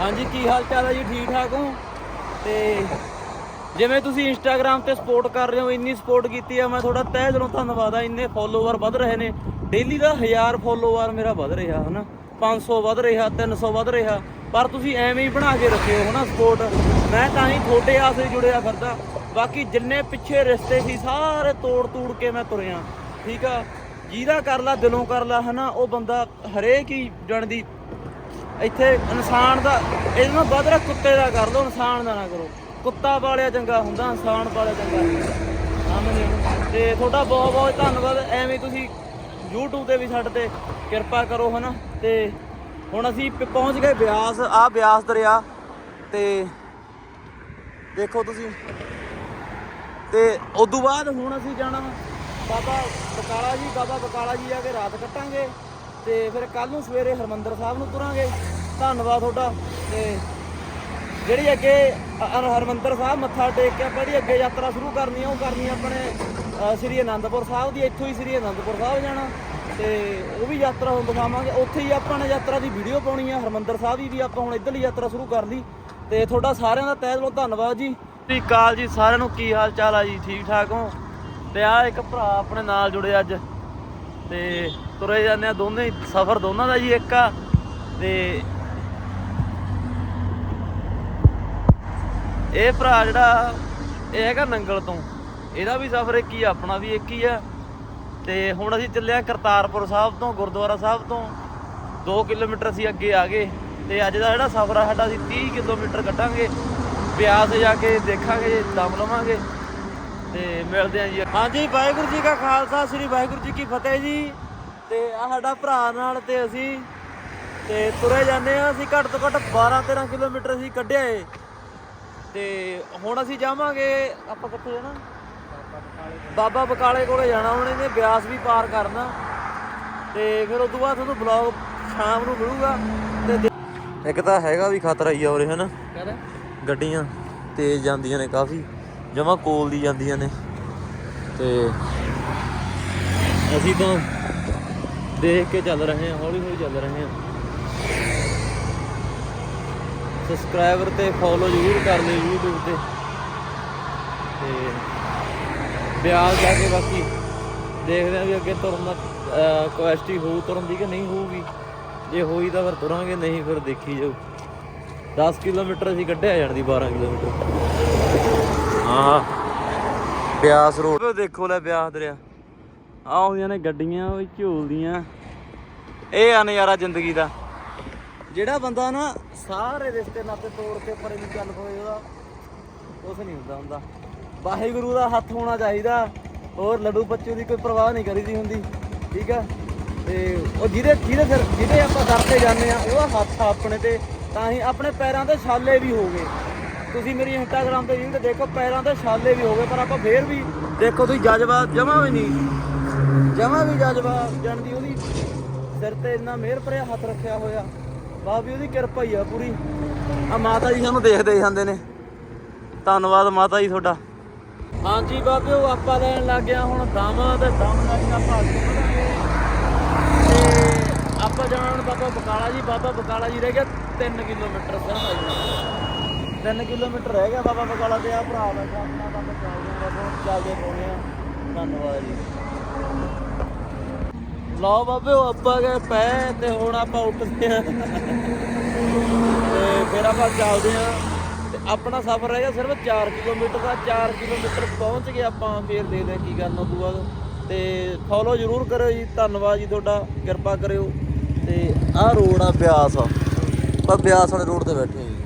ਹਾਂਜੀ, ਕੀ ਹਾਲ ਚਾਲ ਹੈ ਜੀ? ਠੀਕ ਠਾਕ ਹੋ? ਤੇ ਜਿਵੇਂ ਤੁਸੀਂ ਇੰਸਟਾਗ੍ਰam ਤੇ ਸਪੋਰਟ ਕਰ ਰਹੇ ਹੋ, ਇੰਨੀ ਸਪੋਰਟ ਕੀਤੀ ਆ, ਮੈਂ ਤੁਹਾਡਾ ਤਹਿ ਦਿਲੋਂ ਧੰਨਵਾਦ ਆ। ਇੰਨੇ ਫੋਲੋਵਰ ਵੱਧ ਰਹੇ ਨੇ। ਡੇਲੀ ਦਾ 1000 ਫੋਲੋਵਰ ਮੇਰਾ ਵੱਧ ਰਿਹਾ, ਹਨਾ? 500 ਵੱਧ ਰਿਹਾ 300 ਵੱਧ ਰਿਹਾ। ਪਰ ਤੁਸੀਂ ਐਵੇਂ ਹੀ ਬਣਾ ਕੇ ਰੱਖਿਓ ਹਨਾ ਸਪੋਰਟ ਮੈਂ ਤਾਂ ਹੀ ਤੁਹਾਡੇ ਆਸੇ ਜੁੜਿਆ ਫਿਰਦਾ। ਬਾਕੀ ਜਿੰਨੇ ਪਿੱਛੇ ਰਿਸ਼ਤੇ ਸੀ, ਸਾਰੇ ਤੋੜ ਤੂੜ ਕੇ ਮੈਂ ਤੁਰਿਆ। ਠੀਕ ਆ? ਜਿਹਦਾ ਕਰ ਲਾ, ਦਿਲੋਂ ਕਰ ਲਾ, ਹਨਾ? ਉਹ ਬੰਦਾ ਹਰੇਕ ਹੀ ਜਾਣਦੀ ਇੱਥੇ ਇਨਸਾਨ ਦਾ, ਇਹਦੇ ਨਾਲ ਵੱਧ ਰਿਹਾ, ਕੁੱਤੇ ਦਾ ਕਰ ਲਓ, ਇਨਸਾਨ ਦਾ ਨਾ ਕਰੋ। ਕੁੱਤਾ ਪਾਲਿਆ ਚੰਗਾ ਹੁੰਦਾ, ਇਨਸਾਨ ਪਾਲਿਆ ਚੰਗਾ। ਆਮਨੇ ਤੇ ਤੁਹਾਡਾ ਬਹੁਤ ਬਹੁਤ ਧੰਨਵਾਦ। ਐਵੇਂ ਤੁਸੀਂ YouTube ਤੇ ਵੀ ਸਾਡੇ ਤੇ ਕਿਰਪਾ ਕਰੋ, ਹਨਾ? ਤੇ ਹੁਣ ਅਸੀਂ ਪ- ਪਹੁੰਚ ਗਏ ਬਿਆਸ, ਆ ਬਿਆਸ ਦਰਿਆ। ਤੇ ਦੇਖੋ ਤੁਸੀਂ। ਤੇ ਤੋਂ ਬਾਅਦ ਹੁਣ ਅਸੀਂ ਜਾਣਾ ਬਾਬਾ ਬਕਾਲਾ ਜੀ, ਬਾਬਾ ਬਕਾਲਾ ਜੀ ਆ ਕੇ ਰਾਤ ਕੱਟਾਂਗੇ। ਤੇ ਫਿਰ ਕੱਲ ਨੂੰ ਸਵੇਰੇ ਹਰਮੰਦਰ ਸਾਹਿਬ ਨੂੰ ਤੁਰਾਂਗੇ। ਧੰਨਵਾਦ ਤੁਹਾਡਾ। ਤੇ ਜਿਹੜੀ ਅੱਗੇ ਅ- ਹਰਮੰਦਰ ਸਾਹਿਬ ਮੱਥਾ ਟੇਕ ਕੇ ਆਪਾਂ ਜਿਹੜੀ ਅੱਗੇ ਯਾਤਰਾ ਸ਼ੁਰੂ ਕਰਨੀ ਆ ਉਹ ਕਰਨੀ ਆ ਆਪਣੇ ਅ, ਸ੍ਰੀ ਅਨੰਦਪੁਰ ਸਾਹਿਬ ਦੀ। ਇੱਥੋਂ ਹੀ ਸ੍ਰੀ ਅਨੰਦਪੁਰ ਸਾਹਿਬ ਜਾਣਾ। ਤੇ ਉਹ ਵੀ ਯਾਤਰਾ ਹੁਣ ਦਿਖਾਵਾਂਗੇ। ਉੱਥੇ ਹੀ ਆਪਾਂ ਨੇ ਯਾਤਰਾ ਦੀ ਵੀਡੀਓ ਪਾਉਣੀ ਆ। ਹਰਮੰਦਰ ਸਾਹਿਬ ਦੀ ਵੀ ਆਪਾਂ ਹੁਣ ਇੱਧਰਲੀ ਯਾਤਰਾ ਸ਼ੁਰੂ ਕਰ ਲਈ। ਤੇ ਤੁਹਾਡਾ ਸਾਰਿਆਂ ਦਾ ਤਹਿ ਦਿਲੋਂ ਧੰਨਵਾਦ ਜੀ। ਸ੍ਰੀ ਅਕਾਲ ਜੀ। ਸਾਰਿਆਂ ਨੂੰ ਕੀ ਹਾਲ ਚਾਲ ਆ ਜੀ? ਠੀਕ ਠਾਕ ਹੋ? ਤੇ ਆ ਇੱਕ ਭਰਾ ਆਪਣੇ ਨਾਲ ਜੁੜੇ ਅੱਜ। ਤੇ ਤੁਰੇ ਜਾਂਦੇ ਆ ਦੋਨੇ ਸਫ਼ਰ ਦੋਨਾਂ ਦਾ ਜੀ ਇੱਕ ਆ ਤੇ ਇਹ ਭਰਾ ਜਿਹੜਾ ਇਹ ਹੈਗਾ ਨੰਗਲ ਤੋਂ ਇਹਦਾ ਵੀ ਸਫ਼ਰ ਇੱਕ ਹੀ ਆ, ਆਪਣਾ ਵੀ ਇੱਕ ਹੀ ਆ ਤੇ ਹੁਣ ਅਸੀਂ ਚੱਲਿਆ ਕਰਤਾਰਪੁਰ ਸਾਹਿਬ ਤੋਂ ਗੁਰਦੁਆਰਾ ਸਾਹਿਬ ਤੋਂ 2 ਕਿਲੋਮੀਟਰ ਅਸੀਂ ਅੱਗੇ ਆ ਗਏ ਤੇ ਅੱਜ ਦਾ ਜਿਹੜਾ ਸਫ਼ਰ ਆ ਸਾਡਾ ਅਸੀਂ 30 ਕਿਲੋਮੀਟਰ ਕੱਟਾਂਗੇ ਬਿਆਸ ਜਾ ਕੇ ਦੇਖਾਂਗੇ ਦਮ ਲਵਾਂਗੇ ਤੇ ਮਿਲਦੇ ਆਂ ਜੀ। ਹਾਂਜੀ ਵਾਹਿਗੁਰੂ ਜੀ ਕਾ ਖਾਲਸਾ ਸ੍ਰੀ ਵਾਹਿਗੁਰੂ ਜੀ ਕੀ ਫਤਿਹ ਜੀ। ਤੇ ਆ ਸਾਡਾ ਭਰਾ ਨਾਲ ਤੇ ਅਸੀਂ ਤੇ ਤੁਰੇ ਜਾਂਦੇ ਆ ਅਸੀਂ ਘੱਟ ਤੋਂ ਘੱਟ 12 13 ਕਿਲੋਮੀਟਰ ਅਸੀਂ ਕੱਢਿਆ ਏ। ਤੇ ਹੁਣ ਅਸੀਂ ਜਾਵਾਂਗੇ ਆਪਾਂ ਕਿੱਥੇ ਜਾਣਾ? ਬਾਬਾ ਬਕਾਲੇ ਕੋਲੇ ਜਾਣਾ ਹੁਣ ਇਹਨੇ ਬਿਆਸ ਵੀ ਪਾਰ ਕਰਨਾ। ਤੇ ਫਿਰ ਉਸ ਤੋਂ ਬਾਅਦ ਤੁਹਾਨੂੰ ਬਲੌਗ ਸ਼ਾਮ ਨੂੰ ਮਿਲੂਗਾ। ਤੇ ਇੱਕ ਤਾਂ ਹੈਗਾ ਵੀ ਖਤਰਾ ਹੀ ਆ ਉਰੇ ਹਨਾ? ਗੱਡੀਆਂ ਤੇਜ਼ ਜਾਂਦੀਆਂ ਨੇ ਕਾਫੀ। ਜਮਾ ਕੋਲ ਦੀ ਜਾਂਦੀਆਂ ਨੇ। ਤੇ ਅਸੀਂ ਤਾਂ ਦੇਖ ਕੇ ਚੱਲ ਰਹੇ ਹਾਂ, ਹੌਲੀ ਹੌਲੀ ਚੱਲ ਰਹੇ ਹਾਂ। ਸਬਸਕ੍ਰਾਈਬਰ ਤੇ ਫੋਲੋ ਜ਼ਰੂਰ ਕਰ ਲਿਓ YouTube ਤੇ। ਤੇ ਬਿਆਸ ਜਾ ਕੇ ਬਾਕੀ ਦੇਖਦੇ ਆ ਵੀ ਅੱਗੇ ਤੁਰਨ ਦਾ ਕੁਐਸਟੀ ਹੋਊ ਤੁਰਨ ਦੀ ਕਿ ਨਹੀਂ ਹੋਊਗੀ। ਜੇ ਹੋਈ ਤਾਂ ਫਿਰ ਤੁਰਾਂਗੇ, ਨਹੀਂ ਫਿਰ ਦੇਖੀ ਜਾਊ। 10 ਕਿਲੋਮੀਟਰ ਅਸੀਂ ਕੱਢਿਆ ਜਾਣ ਦੀ 12 ਕਿਲੋਮੀਟਰ। ਹਾਂ। ਬਿਆਸ ਰੋਡ। ਦੇਖੋ ਲੈ ਬਿਆਸ ਦਰਿਆ। ਆ ਹੁੰਦੀਆਂ ਨੇ ਗੱਡੀਆਂ ਉਹ ਝੂਲਦੀਆਂ। ਇਹ ਆ ਨਜ਼ਾਰਾ ਜ਼ਿੰਦਗੀ ਦਾ। ਜਿਹੜਾ ਬੰਦਾ ਨਾ ਸਾਰੇ ਰਿਸ਼ਤੇ ਨਾਤੇ ਤੋੜ ਕੇ ਪਰੇ ਨੂੰ ਚੱਲ ਪਵੇ ਉਹਦਾ ਕੁਛ ਨਹੀਂ ਹੁੰਦਾ ਹੁੰਦਾ। ਵਾਹਿਗੁਰੂ ਦਾ ਹੱਥ ਹੋਣਾ ਚਾਹੀਦਾ। ਹੋਰ ਲੱਡੂ ਬੱਚੂ ਦੀ ਕੋਈ ਪਰਵਾਹ ਨਹੀਂ ਕਰੀਦੀ ਹੁੰਦੀ। ਠੀਕ ਆ? ਤੇ ਉਹ ਜਿਹਦੇ ਜਿਹਦੇ ਸਿਰ ਜਿਹਦੇ ਆਪਾਂ ਦਰ ਤੇ ਜਾਂਦੇ ਆ, ਉਹਦਾ ਹੱਥ ਆਪਣੇ ਤੇ। ਤਾਂ ਹੀ ਆਪਣੇ ਪੈਰਾਂ ਤੇ ਛਾਲੇ ਵੀ ਹੋ ਗਏ। ਤੁਸੀਂ ਮੇਰੀ ਇੰਸਟਾਗ੍ਰam ਤੇ ਰੀਲ ਦੇਖੋ, ਪੈਰਾਂ ਤੇ ਛਾਲੇ ਵੀ ਹੋ ਗਏ, ਪਰ ਆਪਾਂ ਫੇਰ ਵੀ ਦੇਖੋ, ਤੁਸੀਂ ਜਜ਼ਬਾ ਜਮਾ ਵੀ ਨਹੀਂ ਜਮਾ ਵੀ ਜਜ਼ਬਾ ਜਾਣਦੀ ਉਹਦੀ ਸਿਰ ਤੇ ਇੰਨਾ ਮਿਹਰ ਭਰਿਆ, ਹੱਥ ਰੱਖਿਆ ਹੋਇਆ। ਬਾ ਵੀ ਉਹਦੀ ਕਿਰਪਾ ਹੀ ਆ ਪੂਰੀ। ਆ ਮਾਤਾ ਜੀ ਸਾਨੂੰ ਦੇਖਦੇ ਜਾਂਦੇ ਨੇ। ਧੰਨਵਾਦ ਮਾਤਾ ਜੀ ਤੁਹਾਡਾ। ਹਾਂਜੀ ਬਾਬੇ ਆਪਾਂ ਲੈਣ ਲੱਗ ਗਿਆ ਹੁਣ ਦਮ ਤੇ ਦਮ ਨਾਲ ਹੀ ਆਪਾਂ ਅੱਗੇ ਵਧਾਂਗੇ ਤੇ ਆਪਾਂ ਜਾਣਾ ਹੁਣ ਬਾਬਾ ਬਕਾਲਾ ਜੀ। ਬਾਬਾ ਬਕਾਲਾ ਜੀ ਰਹਿ ਗਿਆ 3 ਕਿਲੋਮੀਟਰ ਸਿਰ 3 ਕਿਲੋਮੀਟਰ ਰਹਿ ਗਿਆ ਬਾਬਾ ਬਕਾਲਾ ਤੇ ਆ ਭਰਾ ਬੈਠਾ ਆਪਣਾ ਬਾਬਾ ਚੱਲਦੇ ਆ ਚੱਲਦੇ ਪਹੁੰਚੇ ਆ। ਧੰਨਵਾਦ ਜੀ। ਲਓ ਬਾਬੇ, ਉਹ ਆਪਾਂ ਗਏ ਪੈ ਤੇ ਹੁਣ ਆਪਾਂ ਉੱਠਦੇ ਆ ਤੇ ਫਿਰ ਆਪਾਂ ਚੱਲਦੇ ਆ ਤੇ ਆਪਣਾ ਸਫ਼ਰ ਰਹਿ ਗਿਆ ਸਿਰਫ 4 ਕਿਲੋਮੀਟਰ ਦਾ। 4 ਕਿਲੋਮੀਟਰ ਪਹੁੰਚ ਗਏ ਆਪਾਂ, ਫੇਰ ਦੇਖਦੇ ਆ ਕੀ ਕਰਨਾ ਉਦੋਂ ਬਾਅਦ ਤੇ ਫੋਲੋ ਜ਼ਰੂਰ ਕਰਿਓ ਜੀ। ਧੰਨਵਾਦ ਜੀ ਤੁਹਾਡਾ। ਕਿਰਪਾ ਕਰਿਓ। ਤੇ ਆਹ ਰੋਡ ਆ ਬਿਆਸ ਆ। ਆਪਾਂ ਬਿਆਸ ਵਾਲੇ ਰੋਡ ਤੇ ਬੈਠੇ ਹਾਂ ਜੀ।